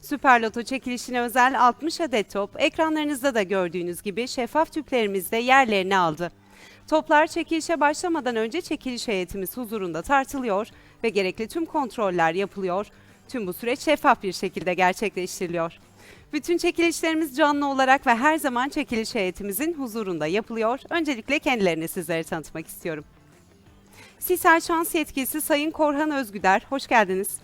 Süper Loto çekilişine özel 60 adet top ekranlarınızda da gördüğünüz gibi şeffaf tüplerimizde yerlerini aldı. Toplar çekilişe başlamadan önce çekiliş heyetimiz huzurunda tartılıyor ve gerekli tüm kontroller yapılıyor. Tüm bu süreç şeffaf bir şekilde gerçekleştiriliyor. Bütün çekilişlerimiz canlı olarak ve her zaman çekiliş heyetimizin huzurunda yapılıyor. Öncelikle kendilerini sizlere tanıtmak istiyorum. Sisal Şans Yetkilisi Sayın Korhan Özgüder, hoş geldiniz.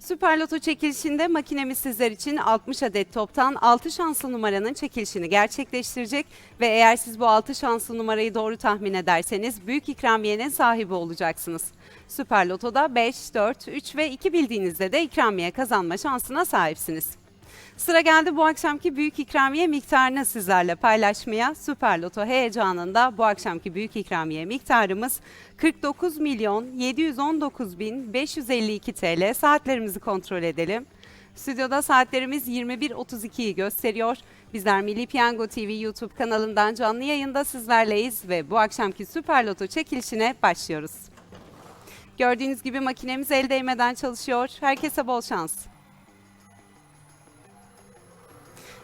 Süper Loto çekilişinde makinemiz sizler için 60 adet toptan 6 şanslı numaranın çekilişini gerçekleştirecek ve eğer siz bu 6 şanslı numarayı doğru tahmin ederseniz büyük ikramiyenin sahibi olacaksınız. Süper Loto'da 5, 4, 3 ve 2 bildiğinizde de ikramiye kazanma şansına sahipsiniz. Sıra geldi bu akşamki büyük ikramiye miktarını sizlerle paylaşmaya. Süper Loto heyecanında bu akşamki büyük ikramiye miktarımız 49 milyon 719 bin 552 TL. Saatlerimizi kontrol edelim. Stüdyoda saatlerimiz 21.32'yi gösteriyor. Bizler Milli Piyango TV YouTube kanalından canlı yayında sizlerleyiz ve bu akşamki Süper Loto çekilişine başlıyoruz. Gördüğünüz gibi makinemiz el değmeden çalışıyor. Herkese bol şans.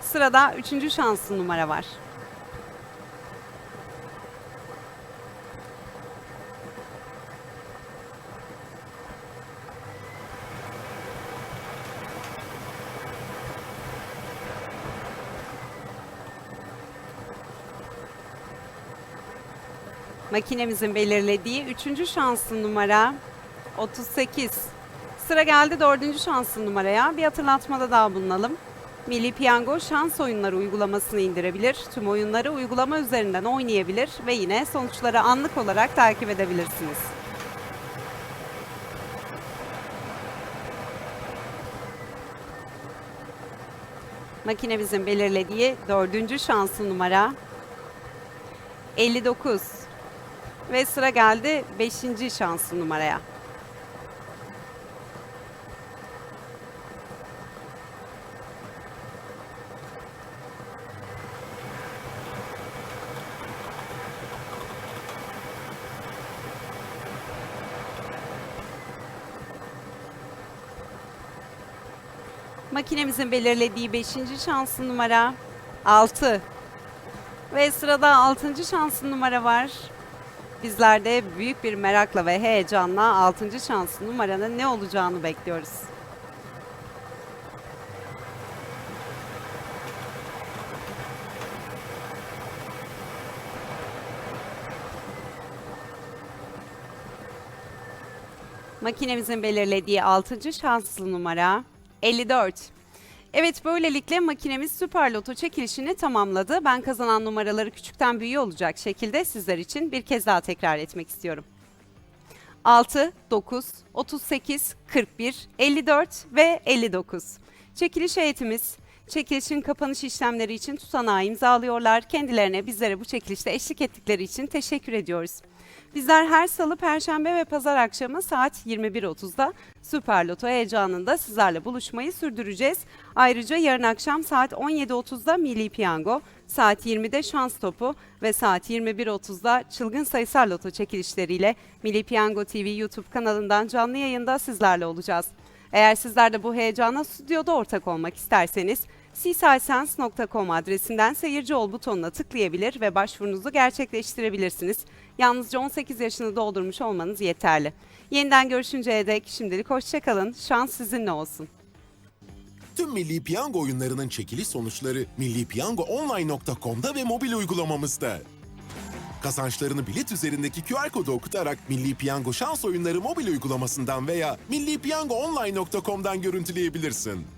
Sırada üçüncü şanslı numara var. Makinemizin belirlediği üçüncü şanslı numara 38. Sıra geldi dördüncü şanslı numaraya. Bir hatırlatmada daha bulunalım. Milli Piyango şans oyunları uygulamasını indirebilir. Tüm oyunları uygulama üzerinden oynayabilir ve yine sonuçları anlık olarak takip edebilirsiniz. Makinemizin belirlediği dördüncü şanslı numara 59 ve sıra geldi beşinci şanslı numaraya. Makinemizin belirlediği 5. şanslı numara 6. Ve sırada 6. şanslı numara var. Bizler de büyük bir merakla ve heyecanla 6. şanslı numaranın ne olacağını bekliyoruz. Makinemizin belirlediği 6. şanslı numara 54. Evet böylelikle makinemiz Süper Loto çekilişini tamamladı. Ben kazanan numaraları küçükten büyüğe olacak şekilde sizler için bir kez daha tekrar etmek istiyorum. 6, 9, 38, 41, 54 ve 59. Çekiliş heyetimiz, çekilişin kapanış işlemleri için tutanağı imzalıyorlar. Kendilerine bizlere bu çekilişte eşlik ettikleri için teşekkür ediyoruz. Bizler her salı, perşembe ve pazar akşamı saat 21.30'da Süper Loto heyecanında sizlerle buluşmayı sürdüreceğiz. Ayrıca yarın akşam saat 17.30'da Milli Piyango, saat 20'de Şans Topu ve saat 21.30'da Çılgın Sayısal Loto çekilişleriyle Milli Piyango TV YouTube kanalından canlı yayında sizlerle olacağız. Eğer sizler de bu heyecana stüdyoda ortak olmak isterseniz sisaysense.com adresinden seyirci ol butonuna tıklayabilir ve başvurunuzu gerçekleştirebilirsiniz. Yalnızca 18 yaşını doldurmuş olmanız yeterli. Yeniden görüşünceye dek şimdilik hoşçakalın. Şans sizinle olsun. Tüm Milli Piyango oyunlarının çekiliş sonuçları millipiyangoonline.com'da ve mobil uygulamamızda. Kazançlarını bilet üzerindeki QR kodu okutarak Milli Piyango şans oyunları mobil uygulamasından veya millipiyangoonline.com'dan görüntüleyebilirsin.